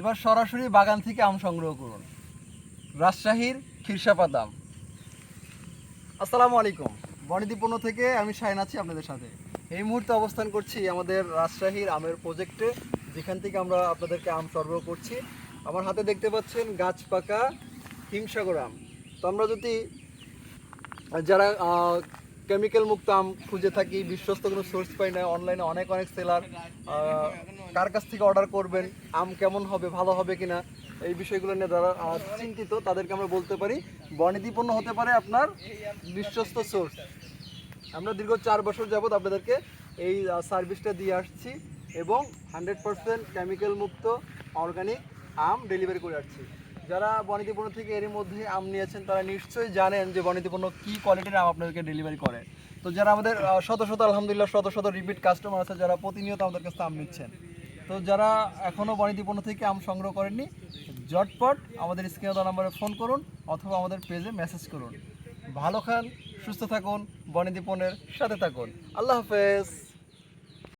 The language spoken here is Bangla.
এবার সরাসরি বাগান থেকে আম সংগ্রহ করুন। রাজশাহীর খিরসাপাত আম আসসালামু আলাইকুম। বনিদীপন্ন থেকে আমি শাহিন আছি আপনাদের সাথে। এই মুহূর্তে অবস্থান করছি আমাদের রাজশাহীর আমের প্রজেক্টে যেখান থেকে আমরা আপনাদেরকে আম সরবরাহ করছি। আমার হাতে দেখতে পাচ্ছেন গাছ পাকা হিমসাগর আম। তো আমরা যদি, যারা কেমিক্যাল মুক্ত আম খুঁজে থাকি, বিশ্বস্ত কোনো সোর্স পাই না অনলাইনে অনেক অনেক সেলার কার কাছ থেকে অর্ডার করবেন, আম কেমন হবে, ভালো হবে কিনা, এই বিষয়গুলো নিয়ে যারা চিন্তিত, তাদেরকে আমরা বলতে পারি বনিদিপন্ন হতে পারে আপনার বিশ্বস্ত সোর্স আমরা দীর্ঘ চার বছর যাবত আপনাদেরকে এই সার্ভিসটা দিয়ে আসছি এবং হান্ড্রেড পার্সেন্ট কেমিক্যাল মুক্ত অর্গানিক আম ডেলিভারি করে আসছি। যারা বনিতিপূর্ণ থেকে এর মধ্যে আম নিয়েছেন, তারা নিশ্চয়ই জানেন যে বনিতিপূর্ণ কী কোয়ালিটির আম আপনাদেরকে ডেলিভারি করে। তো যারা আমাদের শত শত, আলহামদুলিল্লাহ শত শত রিপিট কাস্টমার আছে, যারা প্রতিনিয়ত আমাদের কাছে আম নিচ্ছেন। তো যারা এখনও বনিতিপূর্ণ থেকে আম সংগ্রহ করেননি জটপট আমাদের স্ক্রিনে দেওয়া নাম্বারে ফোন করুন অথবা আমাদের পেজে মেসেজ করুন। ভালো খান, সুস্থ থাকুন বনিদীপনের সাথে থাকুন। আল্লাহ হাফেজ।